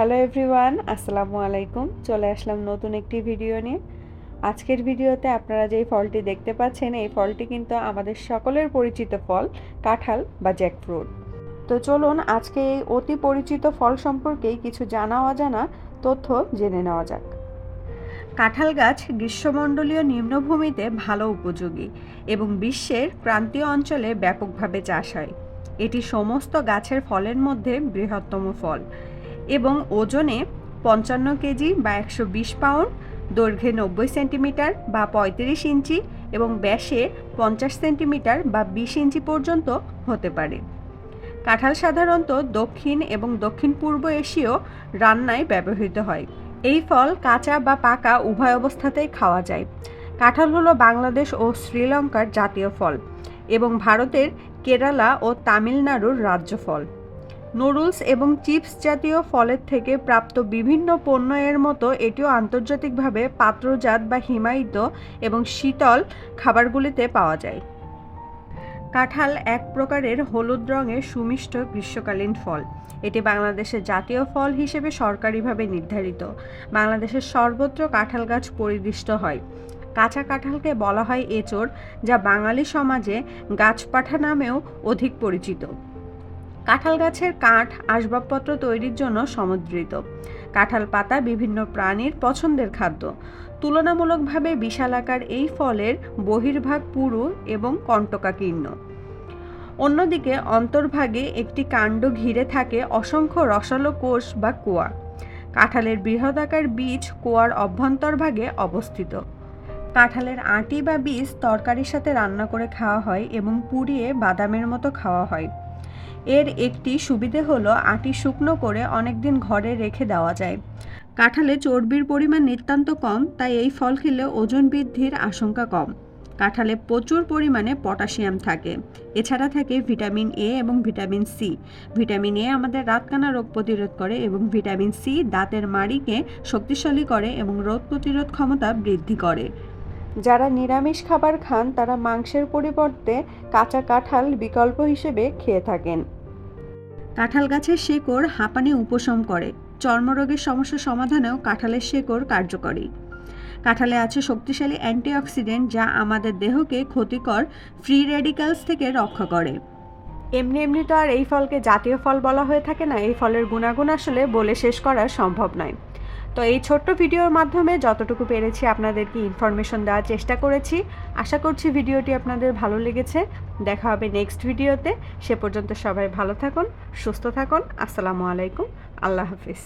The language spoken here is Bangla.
হ্যালো এভরিওয়ান আসসালামু আলাইকুম। চলে আসলাম নতুন একটি ভিডিও নিয়ে। আজকের ভিডিওতে আপনারা যেই ফলটি দেখতে পাচ্ছেন, এই ফলটি কিন্তু আমাদের সকলের পরিচিত ফল, কাঁঠাল বা জ্যাকফ্রুট তো চলুন আজকে এই অতি পরিচিত ফল সম্পর্কে কিছু জানা অজানা তথ্য জেনে নেওয়া যাক। কাঁঠাল গাছ গ্রীষ্মমণ্ডলীয় নিম্নভূমিতে ভালো উপযোগী এবং বিশ্বের ক্রান্তীয় অঞ্চলে ব্যাপকভাবে চাষ হয়। এটি সমস্ত গাছের ফলের মধ্যে বৃহত্তম ফল। এবং ওজনে পঞ্চান্ন কেজি বা একশো বিশ পাউন্ড, দৈর্ঘ্যে নব্বই সেন্টিমিটার বা পঁয়ত্রিশ ইঞ্চি এবং ব্যাসে পঞ্চাশ সেন্টিমিটার বা বিশ ইঞ্চি পর্যন্ত হতে পারে। কাঁঠাল সাধারণত দক্ষিণ এবং দক্ষিণ পূর্ব এশীয় রান্নায় ব্যবহৃত হয়। এই ফল কাঁচা বা পাকা উভয় অবস্থাতেই খাওয়া যায়। কাঁঠাল হলো বাংলাদেশ ও শ্রীলঙ্কার জাতীয় ফল এবং ভারতের কেরালা ও তামিলনাড়ুর রাজ্য ফল। নুডলস এবং চিপস জাতীয় ফলের থেকে প্রাপ্ত বিভিন্ন পণ্য এর মতো এটিও আন্তর্জাতিকভাবে পাত্রজাত বা হিমায়িত এবং শীতল খাবারগুলিতে পাওয়া যায়। কাঁঠাল এক প্রকারের হলুদ রঙের সুমিষ্ট গ্রীষ্মকালীন ফল। এটি বাংলাদেশের জাতীয় ফল হিসেবে সরকারিভাবে নির্ধারিত। বাংলাদেশের সর্বত্র কাঁঠাল গাছ পরিদৃষ্ট হয়। কাঁচা কাঁঠালকে বলা হয় এচোড়, যা বাঙালি সমাজে গাছপাঠা নামেও অধিক পরিচিত। কাঁঠাল গাছের কাঠ, আসবাবপত্র তৈরির জন্য সমুদ্রিত। কাঁঠাল পাতা বিভিন্ন প্রাণীর পছন্দের খাদ্য। তুলনামূলকভাবে বিশালাকার এই ফলের বহির্ভাগ পুরু এবং কণ্টকাকীর্ণ। অন্যদিকে অন্তর্ভাগে একটি কাণ্ড ঘিরে থাকে অসংখ্য রসালো কোষ বা কোয়া। কাঁঠালের বৃহদাকার বীজ কোয়ার অভ্যন্তরভাগে অবস্থিত। কাঁঠালের আটি বা বীজ তরকারির সাথে রান্না করে খাওয়া হয় এবং পুড়িয়ে বাদামের মতো খাওয়া হয়। এর একটি সুবিধে হলো আটি শুকনো করে অনেকদিন ঘরে রেখে দেওয়া যায়। কাঁঠালে চর্বির পরিমাণ নিতান্ত কম, তাই এই ফল খেলে ওজন বৃদ্ধির আশঙ্কা কম। কাঁঠালে প্রচুর পরিমাণে পটাশিয়াম থাকে। এছাড়া থাকে ভিটামিন এ এবং ভিটামিন সি। ভিটামিন এ আমাদের রাতকানা রোগ প্রতিরোধ করে এবং ভিটামিন সি দাঁতের মাড়িকে শক্তিশালী করে এবং রোগ প্রতিরোধ ক্ষমতা বৃদ্ধি করে। যারা নিরামিষ খাবার খান তারা মাংসের পরিবর্তে কাঁচা কাঁঠাল বিকল্প হিসেবে খেয়ে থাকেন। কাঁঠাল গাছের শেকড় হাঁপানি উপশম করে। চর্মরোগের সমস্যা সমাধানেও কাঁঠালের শেকড় কার্যকরী। কাঁঠালে আছে শক্তিশালী অ্যান্টিঅক্সিডেন্ট যা আমাদের দেহকে ক্ষতিকর ফ্রি রেডিক্যালস থেকে রক্ষা করে। এমনি এমনি তো আর এই ফলকে জাতীয় ফল বলা হয়ে থাকে না। এই ফলের গুণাগুণ আসলে বলে শেষ করা সম্ভব নয়। তো এই ছোট্ট ভিডিওর মাধ্যমে যতটুকু পেরেছি আপনাদেরকে ইনফরমেশন দেওয়ার চেষ্টা করেছি। আশা করছি ভিডিওটি আপনাদের ভালো লেগেছে। দেখা হবে নেক্সট ভিডিওতে। সে পর্যন্ত সবাই ভালো থাকুন, সুস্থ থাকুন। আসসালামু আলাইকুম। আল্লাহ হাফিজ।